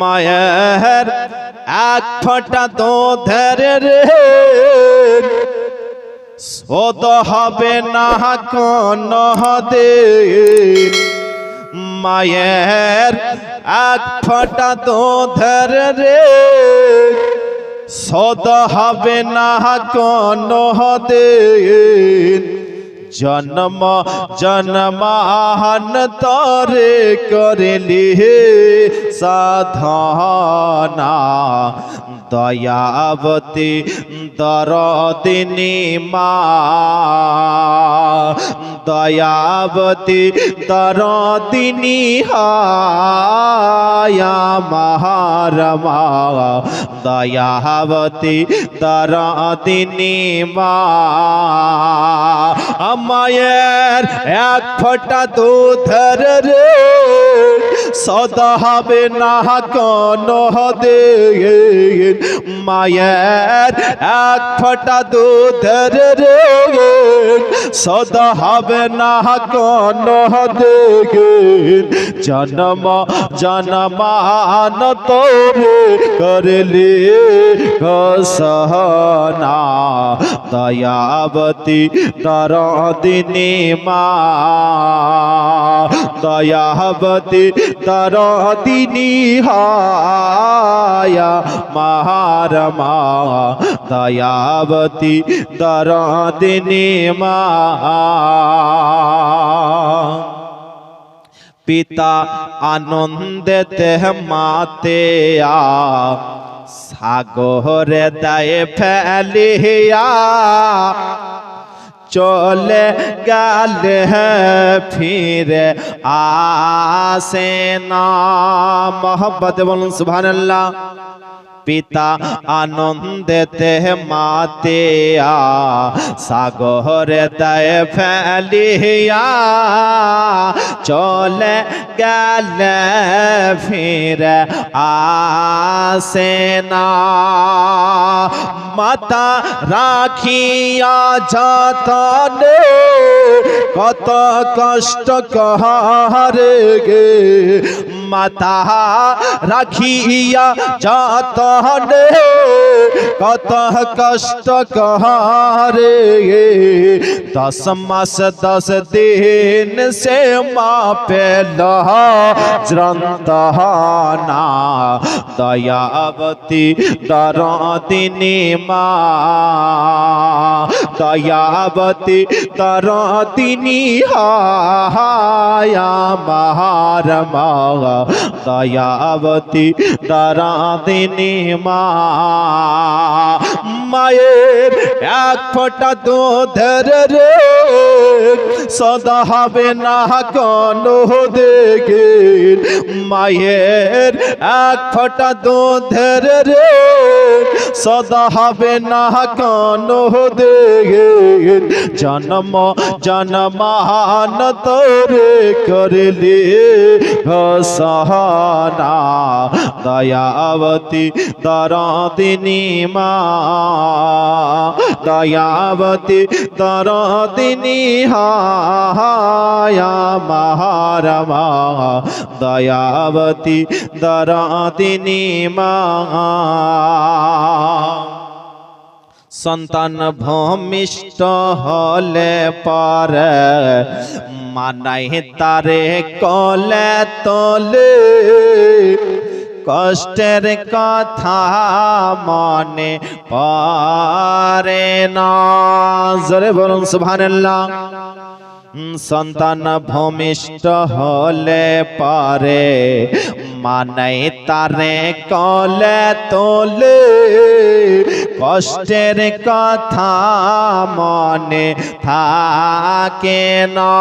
মায়ের এক ফোঁটা দুধের রে শোধ হবে না কোন দিন। মায়ের এক ফোঁটা দুধের রে শোধ হবে না কোন দিন। জন্ম জন্মান তরে করলি সাধনা। দয়াবতী দরদিনী মা। দয়াবতী দরদিনী হায়া মহারমা। দয়াবতী দরদিনী মা। আমায়ের এক ফোঁটা দুধের রে সদা হবে না কোন দিন মায়ের এক ফোঁটা দুধের রে, সদা হবে না কোন দিন। জন্ম জন্মান তোরে করলি কসহনা দয়াবতী দরদিনী মা। দয়াবতী দরদিনী হায়া মহারমা দয়াবতী দরদিনী মা পিতা আনন্দেতে মাতে আ সাগরে দায়ে ফেলিয়া। চলে গেলে ফিরে আসে না। মহব্বত বলুন সুবহানাল্লাহ। পিতা আনন্দেতে মাতে আ সাগরে দায়ে ফেলিয়া চলে গেলে ফিরে আসে না। মাতা রাখিয়া যতনে, কত কষ্ট কহারে গে। মাতা রাখিয়া যতনে কত কষ্ট কহারে গে দশ মাস দশ দিন সে মা পেল জন্তনা দয়াবতী দরদিনী মা দয়াবতী দরদিনী হায়া মহারমা দয়াবতী দরদিনী মা। মায়ের এক ফোঁটা দুধের রে সদা হবে না কোন দেখে মায়ের এক ফোঁটা দুধের রে, সদা হবে না কোন দেখে জন্ম জন্মান তোরে করলি, ঘোষণা দয়াবতী দরদিনী মা। দয়াবতী দরদিনী হায়া মহারমা দয়াবতী দরদিনী মা সন্তান ভূমিষ্ঠ হলে পরে, মানাই তারে কলে তোলে। কষ্টের কথা মনে পরে না। জোরে বলুন, সুবহানাল্লাহ। সন্তান ভূমিষ্ঠ হলে পারে, মানাই তারে কলে তোলে। কষ্টের কথা মনে থাকে না।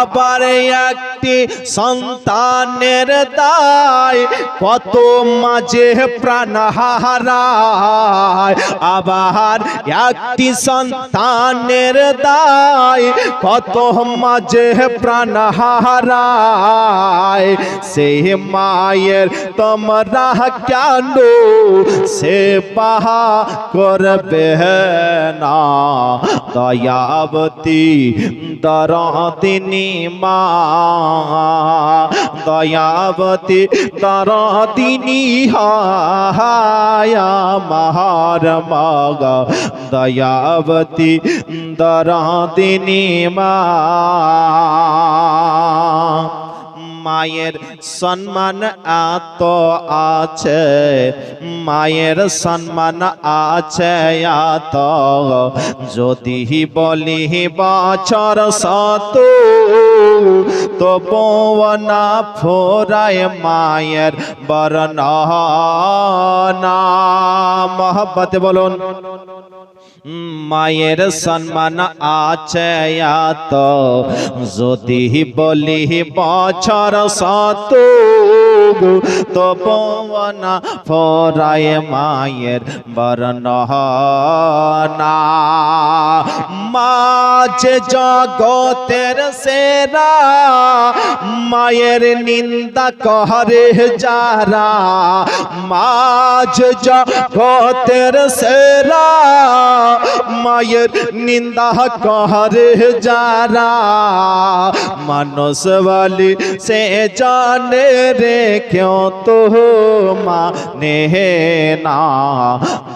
আবার একটি সন্তানের দায় কত মাঝে প্রাণ হারায়। আবার একটি সন্তানের দায় কত মাঝে প্রাণ হারায় সেই মায়ের তোমরা কেন সে পাহা করবে না দয়াবতী দরদিনী মা দয়াবতী দরদিনী হায়া মহার মাগা দয়াবতী দরদিনী মা। মায়ের সম্মান এত আছে মায়ের সম্মান আছে এত। যদি বলি বছর শত তো না ফোরায় মায়ের বর্ণনা। মহব্বতে বলুন, মায়ের সম্মান আছে এত, যদি বলি বছর শত তো পবনা ফরায় মায়ের বর্ণনা মাঝ জগতের সেরা মায়ের নিন্দা করে যারা। মাঝ জগতের সেরা মায়ের নিন্দা করে যারা। মানুষ বলি সে জানে রে কেউ তো মানে না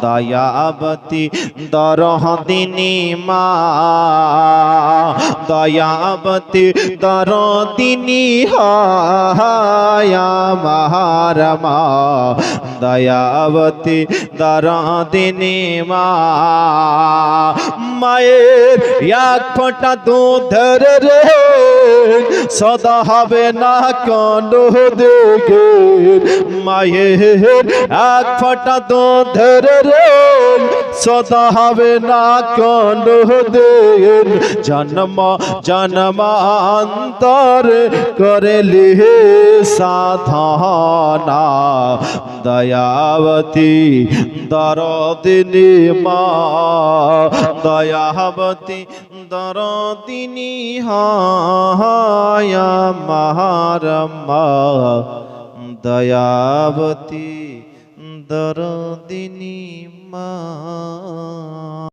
দয়াবতী দরদিনী মা দয়াবতী দরদিনী হায়া মহারমা দয়াবতী দরদিনী মা মায়ের এক ফোঁটা দুধের রে সদা হবে না কোন দিকে মায়ের এক ফোঁটা দুধের রে সদা হবে না কোন দিন জন্ম জন্মান্তর করলি সাধনা। দয়াবতী দরদিনী মা। দয়াবতী দরদিনী হায়া মহারমা দয়াবতী দরদিনী মা।